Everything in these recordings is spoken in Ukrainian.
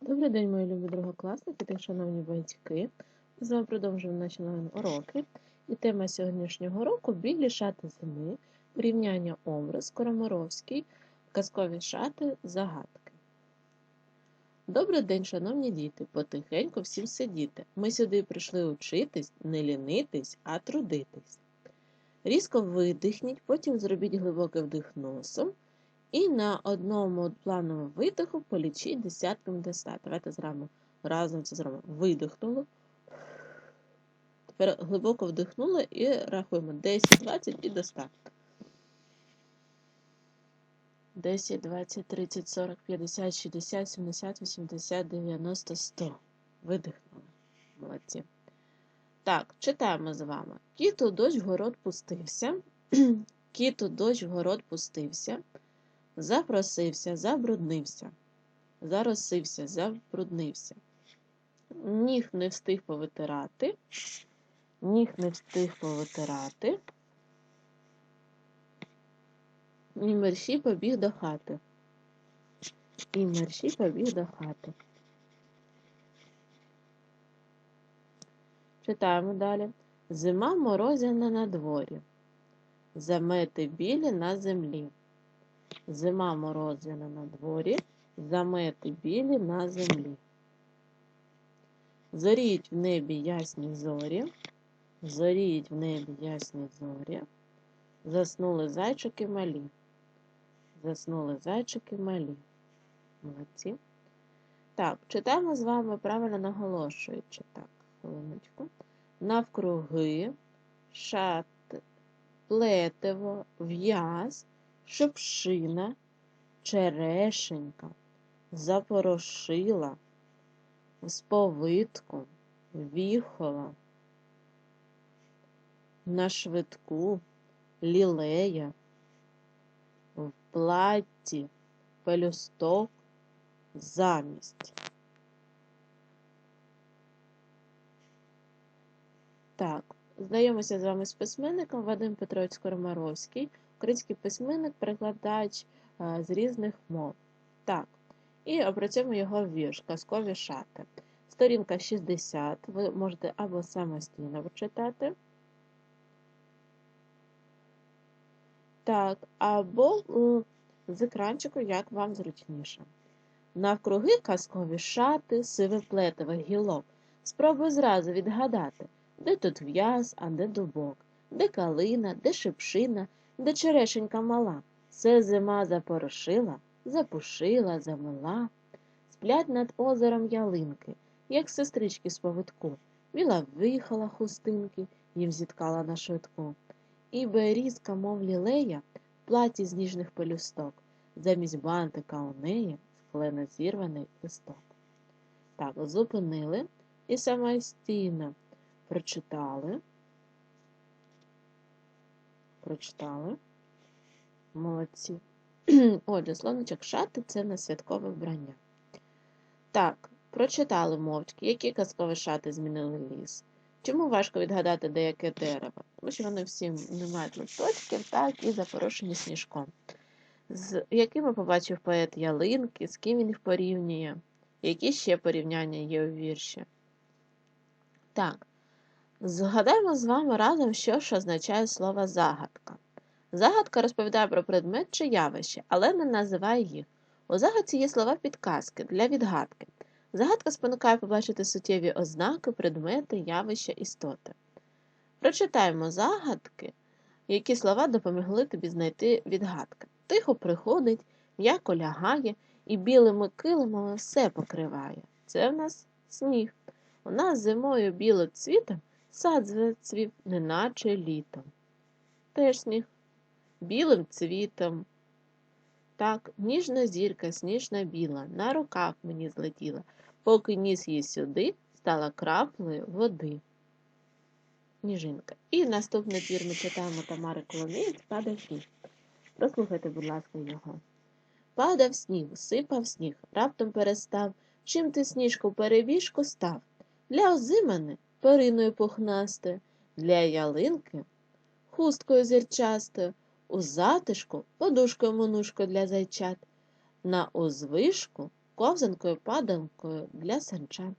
Добрий день, мої любі другокласники та шановні батьки. З вами продовжуємо наші нові уроки. І тема сьогоднішнього уроку білі шати зими, порівняння образ Короморовський, казкові шати, загадки. Добрий день, шановні діти! Потихеньку всім сидіти. Ми сюди прийшли учитись, не лінитись, а трудитись. Різко видихніть, потім зробіть глибокий вдих носом. І на одному плановому видиху полічіть десятком до 100. Давайте зробимо разом це зробимо. Видихнули. Тепер глибоко вдихнули і рахуємо 10, 20 і до 100. 10, 20, 30, 40, 50, 60, 70, 80, 90, 100. Видихнули. Молодці. Так, читаємо з вами. Кіт у дощ город пустився. Кіт у дощ город пустився. Запросився, забруднився, заросився, забруднився. Ніг не встиг повитирати, ніг не встиг повитирати. І мерщій побіг до хати. І мерщій побіг до хати. Читаємо далі. Зима морозяна на дворі. Замети білі на землі. Зима морозяна на дворі, замети білі на землі. Зоріють в небі ясні зорі, зоріють в небі ясні зорі, заснули зайчики малі, заснули зайчики малі. Молодці. Так, читаємо з вами, правильно наголошуючи. Так, хвилиночку. Навкруги, шат, плетиво, в'яз шипшина, черешенька, запорошила, сповитку, віхола, на швидку, лілея, в платті, пелюсток, замість. Так, знайомимося з вами з письменником Вадим Петрович Скоромаровський український письменник, перекладач з різних мов. Так, і опрацюємо його вірш, казкові шати. Сторінка 60, ви можете або самостійно вичитати. Так, або з екранчику, як вам зручніше. Навкруги казкові шати, сиве плетеве гілок. Спробуй зразу відгадати, де тут в'яз, а де дубок, де калина, де шипшина, де черешенька мала, все зима запорошила, запушила, замила, сплять над озером ялинки, як сестрички з повитку, Віла виїхала хустинки, їм зіткала на швидку. І берізка, мов лілея, в платі з ніжних пелюсток, замість бантика у неї склено зірваний листок. Так, зупинили і самостійно прочитали прочитали. Молодці. Отже, словничок шати це на святкове вбрання. Так, прочитали мовчки, які казкові шати змінили ліс. Чому важко відгадати деяке дерево? Тому що вони всі не мають листочків, так, і запорошені сніжком. З якими побачив поет ялинки, з ким він їх порівнює? Які ще порівняння є у вірші? Так, Згадаємо з вами разом, що ж означає слово загадка. Загадка розповідає про предмет чи явище, але не називає їх. У загадці є слова підказки для відгадки. Загадка спонукає побачити суттєві ознаки, предмети, явища, істоти. Прочитаємо загадки, які слова допомогли тобі знайти відгадки. Тихо приходить, м'яко лягає і білими килимами все покриває. Це в нас сніг. У нас зимою білоцвітом Сад зацвів, неначе літом. Теж сніг білим цвітом. Так, ніжна зірка, сніжна біла, на руках мені злетіла, поки ніс її сюди, стала краплею води. Ніжинка. І наступний твір ми читаємо Тамари Коломієць «Падав сніг». Прослухайте, будь ласка, його. Падав сніг, сипав сніг, раптом перестав. Чим ти сніжку перебіжку став? Для озимани периною пухнастою, для ялинки, хусткою зірчастою, у затишку подушкою монушкою для зайчат, на узвишку ковзанкою, паданкою для санчат.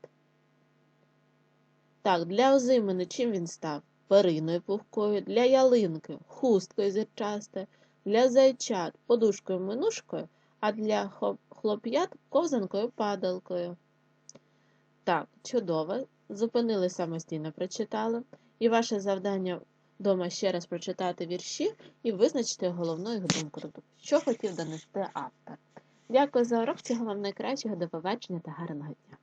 Так, для озимини чим він став? Периною пухкою, для ялинки хусткою зірчастою, для зайчат подушкою минушкою, а для хлоп'ят ковзанкою падалкою. Так, чудово. Зупинили самостійно, прочитали. І ваше завдання вдома ще раз прочитати вірші і визначити головну їх думку, тобто, що хотів донести автор. Дякую за урок, всього вам найкращого, до побачення та гарного дня.